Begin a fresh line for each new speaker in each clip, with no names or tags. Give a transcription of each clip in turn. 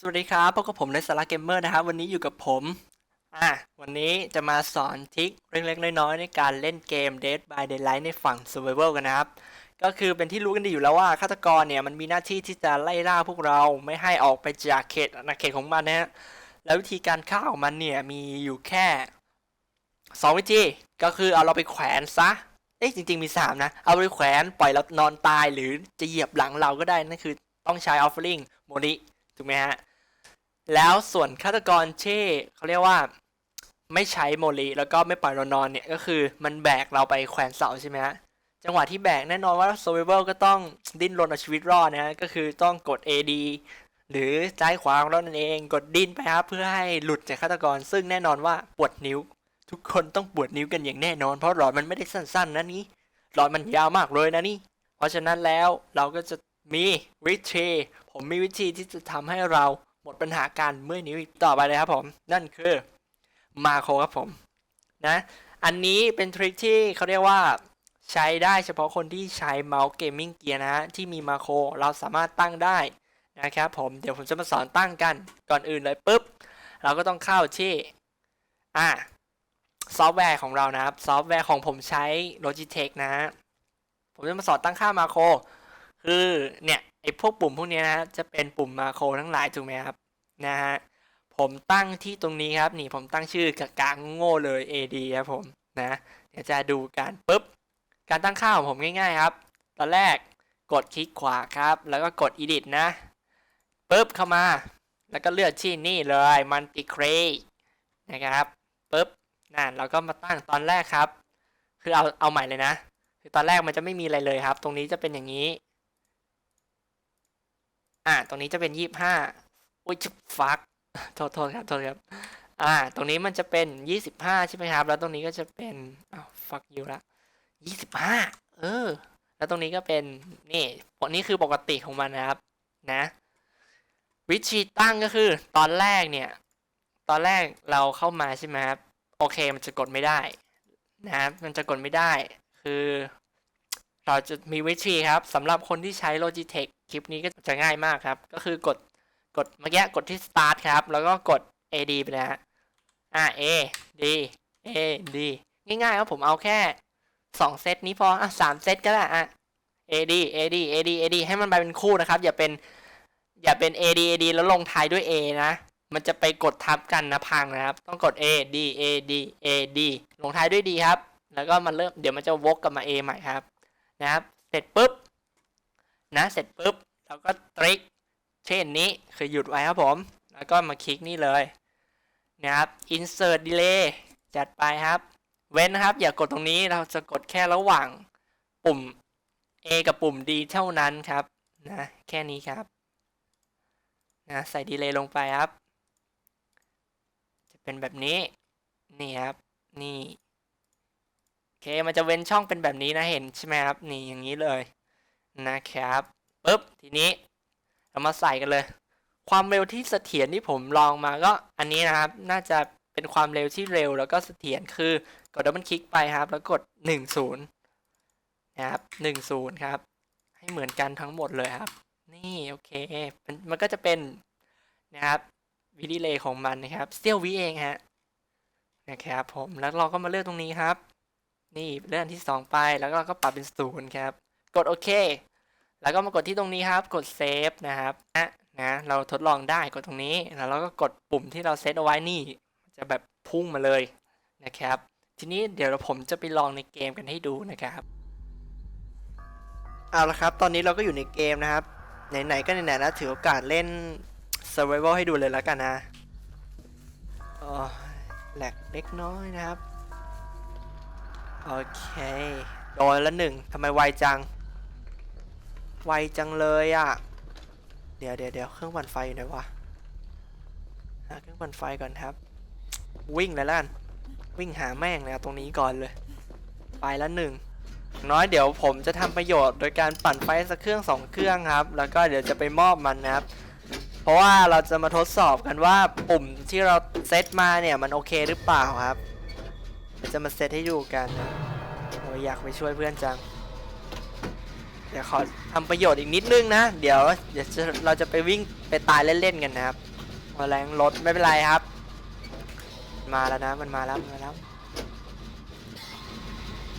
สวัสดีครับพบกับผมในสาระเกมเมอร์นะครับ วันนี้อยู่กับผม อะ วันนี้จะมาสอนทิคเล็กๆน้อยๆในการเล่นเกม Dead by Daylight ในฝั่ง Survival กันนะครับ ก็คือเป็นที่รู้กันดีอยู่แล้วว่าฆาตกรเนี่ยมันมีหน้าที่ที่จะไล่ล่าพวกเราไม่ให้ออกไปจากเขตอาณาเขตของมันนะฮะ แล้ววิธีการฆ่าของมันเนี่ยมีอยู่แค่สองวิธี ก็คือเอาเราไปแขวนซะ เอ้ยจริง ๆมีสามนะ เอาไปแขวนปล่อยเรานอนตายหรือจะเหยียบหลังเราก็ได้นั่นคือต้องใช้ offering โมนิถูกไหมฮะ แล้วส่วนฆาตกรที่เขาเรียกว่าไม่ใช้โมลีแล้วก็ไม่ปล่อยเรานอนเนี่ยก็คือมันแบกเราไปแขวนเสาใช่ไหมฮะจังหวะที่แบกแน่นอนว่า survival ก็ต้องดิ้นรนเอาชีวิตรอดนะฮะก็คือต้องกด AD หรือซ้ายขวาของเรานั่นเองกดดิ้นไปครับเพื่อให้หลุดจากฆาตกร ซึ่งแน่นอนว่าปวดนิ้ว ทุกคนต้องปวดนิ้วกันอย่างแน่นอน เพราะหลอดมันไม่ได้สั้นๆนะนี้หลอดมันยาวมากเลยนะนี่ เพราะฉะนั้นแล้วเราก็จะมีวิธีผมมีวิธีที่จะทำให้เรา หมดปัญหาการเมื่อยนิ้วอีกต่อไปเลยครับผม นั่นคือมาโครครับผมนะอันนี้เป็นทริคที่เขาเรียกว่าใช้ได้เฉพาะคนที่ใช้เมาส์เกมมิ่งเกียร์นะฮะที่มีมาโครเราสามารถตั้งได้นะครับผมเดี๋ยวผมจะมาสอนตั้งกันก่อนอื่นเลยปุ๊บ เราก็ต้องเข้าที่อ่าซอฟต์แวร์ของเรานะครับ ซอฟต์แวร์ของผมใช้ Logitech นะฮะผมจะมาสอนตั้งค่ามาโครคือเนี่ยไอ้พวกปุ่มพวกนี้นะฮะจะเป็นปุ่มมาโครทั้งหลายถูกไหมครับ นะฮะผมตั้งที่ตรงนี้ครับนี่ผมตั้งชื่อกากางโง่เลย AD ครับผมนะเดี๋ยวจะดูกันปุ๊บการตั้งค่าของผมง่ายๆครับ ตอนแรกกดคลิกขวาครับ แล้วก็กด edit นะปุ๊บเข้ามา แล้วก็เลือกที่นี่เลย multi crate นะครับปุ๊บนั่นเราก็มาตั้งตอนแรกครับ คือเอาเอาใหม่เลยนะ คือตอนแรกมันจะไม่มีอะไรเลยครับ ตรงนี้จะเป็นอย่างนี้ อ่าตรงนี้จะเป็นยี่ห้า อุ้ยชิบฟักโทษโทษครับโทษครับ อ่า ตรงนี้มันจะเป็นยี่สิบห้าใช่ไหมครับ แล้วตรงนี้ก็จะเป็นอ้าวฟักอยู่ละยี่สิบห้าเออ แล้วตรงนี้ก็เป็นนี่พวกนี้คือปกติของมันนะครับ นะ วิธีตั้งก็คือ ตอนแรกเนี่ย ตอนแรกเราเข้ามาใช่ไหมครับ โอเคมันจะกดไม่ได้ นะครับ มันจะกดไม่ได้ คือเราจะมีวิธีครับสำหรับคนที่ใช้ Logitech คลิปนี้ก็จะง่ายมากครับ ก็คือกด กดเมื่อกี้กดที่ start ครับ แล้วก็กด AD ไปนะฮะอ่า A D A D ง่ายๆครับผมเอาแค่2เซตนี้พออะสามเซตก็ได้อะ AD AD AD AD ให้มันไปเป็นคู่นะครับ อย่าเป็น อย่าเป็น AD AD แล้วลงท้ายด้วย A นะ มันจะไปกดทับกันนะพังนะครับ ต้องกด A D A D A D ลงท้ายด้วย D ครับ แล้วก็มันเริ่มเดี๋ยวมันจะวกกลับมา A ใหม่ครับ นะครับ เสร็จปุ๊บ นะ เสร็จปุ๊บเราก็ตริก เช่นนี้คือหยุดไว้ครับผม แล้วก็มาคลิกนี่เลยนะครับ insert delay จัดไปครับ เว้นนะครับ อย่ากดตรงนี้เราจะกดแค่ระหว่างปุ่ม A กับปุ่ม D เท่านั้นครับนะแค่นี้ครับนะใส่ดีเลย์ลงไปครับ จะเป็นแบบนี้นี่ครับนี่โอเคมันจะเว้นช่องเป็นแบบนี้นะเห็นใช่ไหมครับนี่อย่างนี้เลยนะครับปุ๊บทีนี้ เรามาใส่กันเลย ความเร็วที่เสถียรที่ผมลองมาก็อันนี้นะครับ น่าจะเป็นความเร็วที่เร็วแล้วก็เสถียรคือกดดับเบิลคลิกไปครับ แล้วกดหนึ่งศูนย์นะครับหนึ่งศูนย์ครับ ให้เหมือนกันทั้งหมดเลยครับ นี่โอเคมันมันก็จะเป็นนะครับวิดีเลย์ของมันนะครับเซี่ยววิเองฮะนะครับผมแล้วเราก็มาเลือกตรงนี้ครับ นี่เลื่อนที่ 2 ไปแล้วเราก็ปรับเป็นศูนย์ครับ กดโอเค แล้วก็มากดที่ตรงนี้ครับ กดเซฟนะครับนะนะเราทดลองได้กดตรงนี้ แล้วเราก็กดปุ่มที่เราเซตเอาไว้นี่ จะแบบพุ่งมาเลยนะครับ ทีนี้เดี๋ยวผมจะไปลองในเกมกันให้ดูนะครับ เอาละครับ ตอนนี้เราก็อยู่ในเกมนะครับ ไหนๆก็ไหนๆแล้วถือโอกาสเล่น Survival ให้ดูเลยแล้วกันนะอ๋อแหลกเล็กน้อยนะครับ โอเค โดนละหนึ่งทำไมไวจัง ไวจังเลยอะ่ะ เดี๋ยวเดี๋ยวเดี๋ยวเครื่องปั่นไฟอยู่ไหนวะหาเครื่องปั่นไฟก่อนครับ วิ่งเลยแล้วกันวิ่งหาแม่งเลยตรงนี้ก่อนเลย ไปละหนึ่งน้อยเดี๋ยวผมจะทำประโยชน์โดยการปั่นไฟสักเครื่องสองเครื่องครับ แล้วก็เดี๋ยวจะไปมอบมันนะครับ เพราะว่าเราจะมาทดสอบกันว่าปุ่มที่เราเซตมาเนี่ยมันโอเคหรือเปล่าครับจะมาเซตให้ดูกันนะโอ้ยอยากไปช่วยเพื่อนจัง เดี๋ยวขอทำประโยชน์อีกนิดนึงนะ เดี๋ยวเดี๋ยวจะเราจะไปวิ่งไปตายเล่นๆกันนะครับพอแรงลดไม่เป็นไรครับ มาแล้วนะมันมาแล้วมันมาแล้ว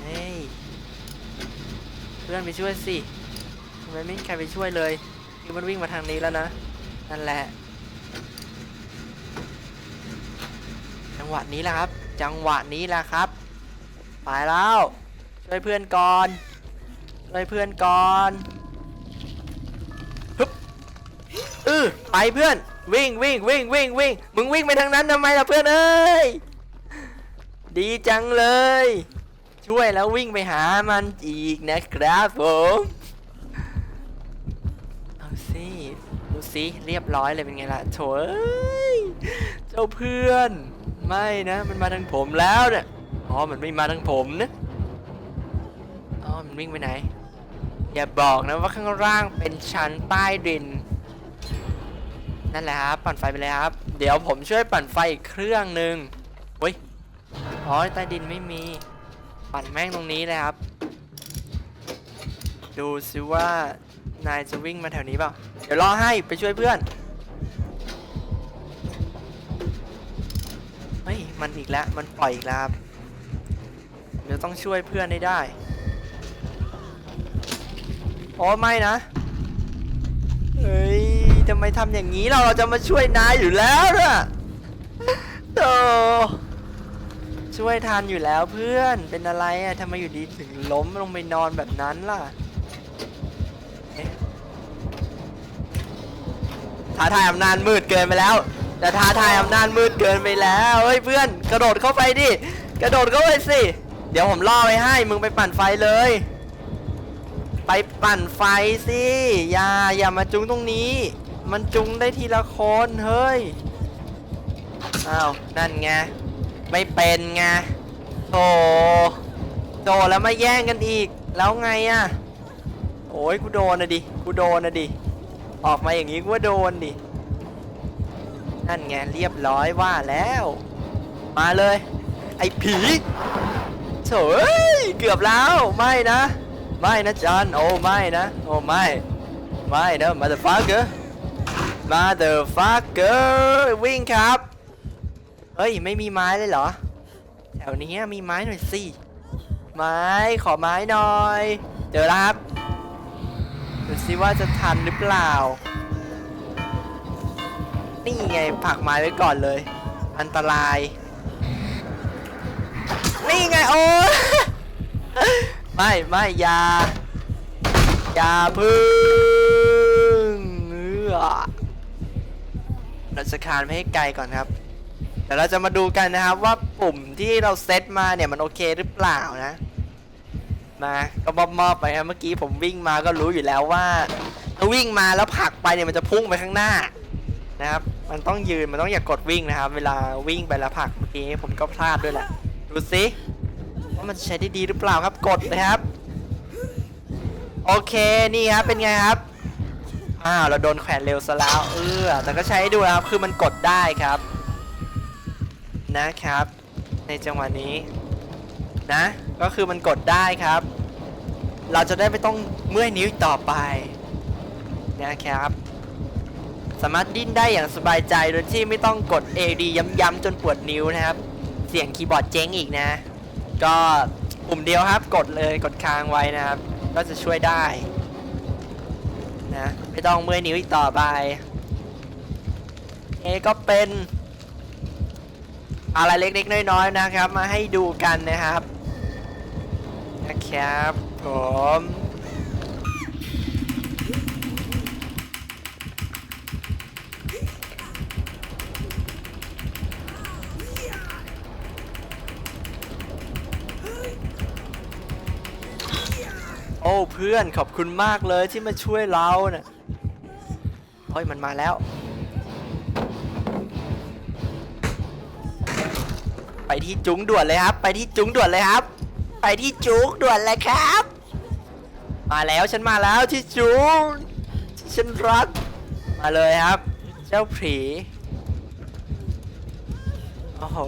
เฮ้ยเพื่อนไปช่วยสิทำไมไม่มีใครไปช่วยเลยคือมันวิ่งมาทางนี้แล้วนะนั่นแหละจังหวะนี้แหละครับ จังหวะนี้แหละครับ ไปแล้ว ช่วยเพื่อนก่อน ช่วยเพื่อนก่อนฮึบอือไปเพื่อน วิ่งวิ่งวิ่งวิ่งวิ่งมึงวิ่งไปทางนั้นทำไมล่ะเพื่อนเอ้ยดีจังเลย ช่วยแล้ววิ่งไปหามันอีกนะครับผมเอาสิดูสิเรียบร้อยเลยเป็นไงล่ะโถเอ้ยเจ้าเพื่อน ไม่นะมันมาทางผมแล้วเนี่ยอ๋อมันไม่มาทางผมนะอ๋อมันวิ่งไปไหน อย่าบอกนะว่าข้างล่างเป็นชั้นใต้ดิน นั่นแหละครับ ปั่นไฟไปเลยครับ เดี๋ยวผมช่วยปั่นไฟอีกเครื่องหนึ่งเฮ้ยอ๋อใต้ดินไม่มี ปั่นแม่งตรงนี้เลยครับ ดูซิว่านายจะวิ่งมาแถวนี้เปล่า เดี๋ยวรอให้ไปช่วยเพื่อน เฮ้ย มันอีกแล้ว มันปล่อยอีกแล้วครับ เดี๋ยวต้องช่วยเพื่อนให้ได้ โอ้ไม่นะ เฮ้ยทำไมทำอย่างนี้เราเราจะมาช่วยนายอยู่แล้วนะโตช่วยทันอยู่แล้วเพื่อนเป็นอะไรอะทำไมอยู่ดีถึงล้มลงไปนอนแบบนั้นล่ะท้าทายอำนาจมืดเกินไปแล้วแต่ท้าทายอำนาจมืดเกินไปแล้วเฮ้ยเพื่อน กระโดดเข้าไปดิกระโดดเข้าไปสิเดี๋ยวผมล่อไว้ให้มึงไปปั่นไฟเลย ไปปั่นไฟสิอย่าอย่ามาจุงตรงนี้ มันจุงได้ทีละคนเฮ้ยอ้าวนั่นไงไม่เป็นไงโธ่โดนแล้วมาแย่งกันอีกแล้วไงอะโอ้ยกูโดนนะดิกูโดนนะดิออกมาอย่างนี้กูว่าโดนดินั่นไงเรียบร้อยว่าแล้ว มาเลย ไอ้ผีเอ้ยเกือบแล้วไม่นะ ไม่นะจอนโอ้ไม่นะโอ้ไม่ไม่นะ motherfucker motherfucker วิ่งครับเฮ้ยไม่มีไม้เลยเหรอ แถวนี้มีไม้หน่อยสิไม้ขอไม้หน่อยเจอแล้วครับดูสิว่าจะทันหรือเปล่า นี่ไงผักไม้ไว้ก่อนเลย อันตราย นี่ไงโอ้ ไม่ไม่อยาอย่าพึ่งเอื้อเราจะคานไปให้ไกลก่อนครับเดี๋ยวเราจะมาดูกันนะครับว่าปุ่มที่เราเซตมาเนี่ยมันโอเคหรือเปล่านะมาก็มอบมอบไปครับเมื่อกี้ผมวิ่งมาก็รู้อยู่แล้วว่าถ้าวิ่งมาแล้วผลักไปเนี่ยมันจะพุ่งไปข้างหน้านะครับ มันต้องยืนมันต้องอย่ากดวิ่งนะครับ เวลาวิ่งไปแล้วผลักเมื่อกี้ผมก็พลาดด้วยแหละดูสิ มันจะใช้ได้ดีหรือเปล่าครับกดเลยครับ โอเคนี่ครับเป็นไงครับอ้าวเราโดนแขวนเร็วซะแล้วเออแต่ก็ใช้ดูนะครับคือมันกดได้ครับ นะครับ ในจังหวะนี้นะ ก็คือมันกดได้ครับ เราจะได้ไม่ต้องเมื่อยนิ้วต่อไปนะครับ สามารถดิ้นได้อย่างสบายใจโดยที่ไม่ต้องกด AD ย้ำๆจนปวดนิ้วนะครับ เสียงคีย์บอร์ดเจ๊งอีกนะ ก็ปุ่มเดียวครับ กดเลยกดค้างไว้นะครับ ก็จะช่วยได้นะไม่ต้องเมื่อยนิ้วอีกต่อไปเอก็เป็นอะไรเล็กๆน้อยๆนะครับ มาให้ดูกันนะครับนะครับผมโอ้ เพื่อนขอบคุณมากเลยที่มาช่วยเราเนะ่ะเฮ้ยมันมาแล้ว ไปที่จุ้งด่วนเลยครับ ไปที่จุ้งด่วนเลยครับ ไปที่จุ้งด่วนเลยครับ มาแล้วฉันมาแล้วที่จุ้งที่ฉันรัก มาเลยครับ เจ้าผีโอ้โห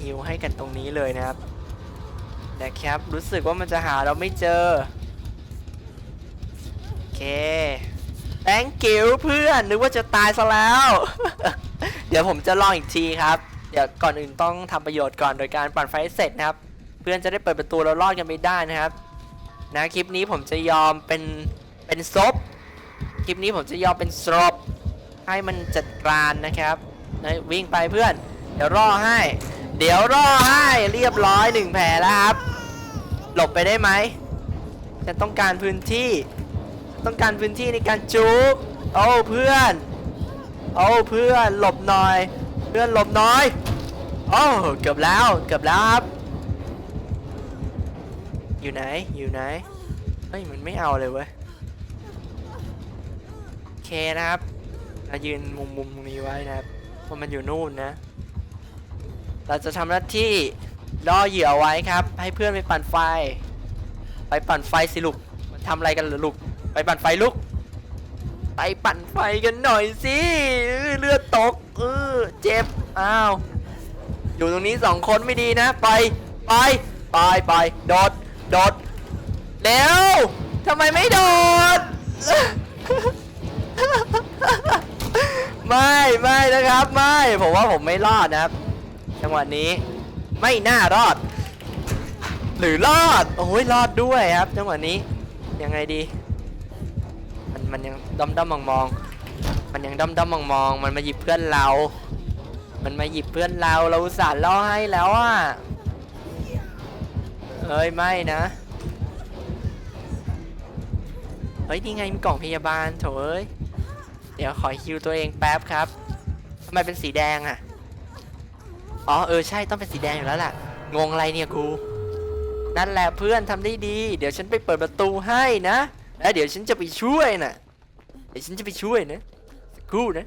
หิวให้กันตรงนี้เลยนะครับนะครับรู้สึกว่ามันจะหาเราไม่เจอ thank you เพื่อนนึกว่าจะตายซะแล้ว เดี๋ยวผมจะลองอีกทีครับ เดี๋ยวก่อนอื่นต้องทำประโยชน์ก่อนโดยการปั่นไฟให้เสร็จนะครับ เพื่อนจะได้เปิดประตูแล้วรอดกันไม่ได้นะครับ นะคลิปนี้ผมจะยอมเป็นเป็นซบคลิปนี้ผมจะยอมเป็นศพให้มันจัดการนะครับนะวิ่งไปเพื่อน เดี๋ยวรอให้ เดี๋ยวรอให้เรียบร้อยหนึ่งแผลแล้วครับ หลบไปได้ไหมฉันต้องการพื้นที่ ต้องการพื้นที่ในการจุกโอ้เพื่อนโอ้เพื่อนหลบหน่อย เพื่อนหลบหน่อยโอ้เกือบแล้ว เกือบแล้วครับ อยู่ไหน อยู่ไหน เฮ้ย มันไม่เอาเลยเว้ย โอเคนะครับเรายืนมุมมุมนี้ไว้นะครับเพราะมันอยู่นู่นนะ เราจะทำหน้าที่ล่อเหยื่อไว้ครับ ให้เพื่อนไปปั่นไฟ ไปปั่นไฟสิลูกมันทำอะไรกันหรอลูก ไปปั่นไฟลูกไปปั่นไฟกันหน่อยสิเลือดตกเออเจ็บอ้าวอยู่ตรงนี้สองคนไม่ดีนะ ไปไปไปไปโดดโดดเร็วทำไมไม่โดดไม่ไม่นะครับไม่ผมว่าผมไม่รอดนะครับจังหวะนี้ไม่น่ารอด หรือรอดโอ้ยรอดด้วยครับจังหวะนี้ยังไงดี มันยังด้อมด้อมมองมองมันยังด้อมด้อมมองมองมันมาหยิบเพื่อนเรา มันมาหยิบเพื่อนเราเราอุตส่าห์ล่อให้แล้วอะเอ้ยไม่นะเฮ้ยนี่ไงมีกล่องพยาบาลโถเอ้ยเดี๋ยวขอฮิวตัวเองแป๊บครับทำไมเป็นสีแดงอะอ๋อเออใช่ต้องเป็นสีแดงอยู่แล้วล่ะงงอะไรเนี่ยกูนั่นแหละเพื่อนทำได้ดี เดี๋ยวฉันไปเปิดประตูให้นะ แล้วเดี๋ยวฉันจะไปช่วยนะเดี๋ยวฉันจะไปช่วยนะสักครู่นะ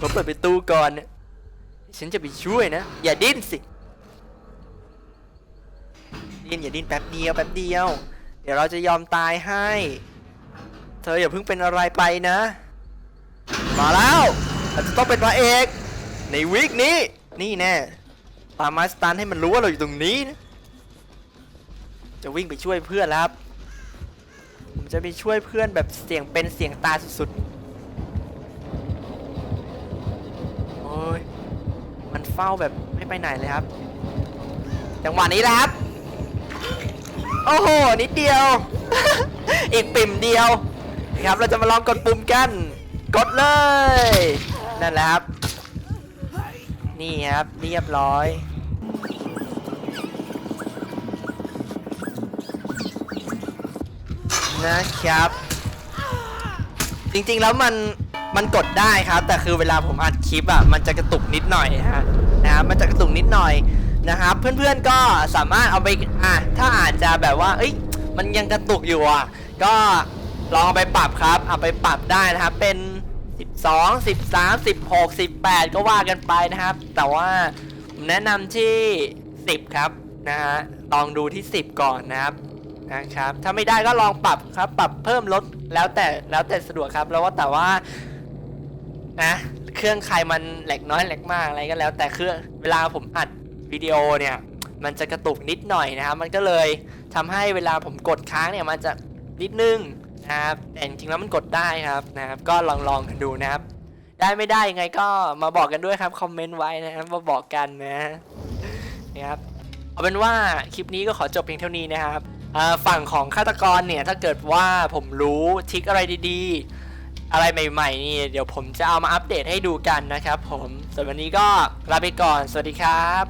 ผมเปิดประตูก่อนนะฉันจะไปช่วยนะ อย่าดิ้นสิดิ้นอย่าดิ้นแป๊บเดียวแป๊บเดียว เดี๋ยวเราจะยอมตายให้ เธออย่าเพิ่งเป็นอะไรไปนะ มาแล้วเราจะต้องเป็นพระเอก ในวีคนี้ นี่แน่ปามาสตันให้มันรู้ว่าเราอยู่ตรงนี้นะ จะวิ่งไปช่วยเพื่อนแล้วครับ จะไปช่วยเพื่อนแบบเสียงเป็นเสียงตายสุดๆโอ้ยมันเฝ้าแบบไม่ไปไหนเลยครับ จังหวะนี้แหละครับ โอ้โห นิดเดียว อีกปิ่มเดียวนะครับ เราจะมาลองกดปุ่มกัน กดเลย นั่นแหละครับ นี่ครับ เรียบร้อย นะครับ จริงๆแล้วมันมันกดได้ครับ แต่คือเวลาผมอัดคลิปอะมันจะกระตุกนิดหน่อยฮะนะครับมันจะกระตุกนิดหน่อยนะครับ เพื่อนๆก็สามารถเอาไปอะถ้าอาจจะแบบว่า เอ้ย มันยังกระตุกอยู่อะ ก็ลองเอาไปปรับครับเอาไปปรับได้นะครับ เป็น 12 13 16 18 ก็ว่ากันไปนะครับ แต่ว่าแนะนำที่ 10 ครับนะฮะลองดูที่ 10 ก่อนนะครับ นะครับ ถ้าไม่ได้ก็ลองปรับครับ ปรับเพิ่มลดแล้วแต่แล้วแต่สะดวกครับแล้วว่าแต่ว่านะเครื่องใครมันแหลกน้อยแหลกมากอะไรก็แล้ว แต่เครื่องเวลาผมอัดวิดีโอเนี่ย มันจะกระตุกนิดหน่อยนะครับมันก็เลยทำให้เวลาผมกดค้างเนี่ยมันจะนิดนึงนะครับแต่จริงๆแล้วมันกดได้ครับนะครับ ก็ลองลองกันดูนะครับ ได้ไม่ได้ยังไงก็มาบอกกันด้วยครับคอมเมนต์ไว้นะครับมาบอกกันนะนะครับเอาเป็นว่าคลิปนี้ก็ขอจบเพียงเท่านี้นะครับ ฝั่งของฆาตกรเนี่ยถ้าเกิดว่าผมรู้ทิคอะไรดีๆ อะไรใหม่ๆนี่เดี๋ยวผมจะเอามาอัปเดตให้ดูกันนะครับผมส่วนวันนี้ก็ลาไปก่อน สวัสดีครับ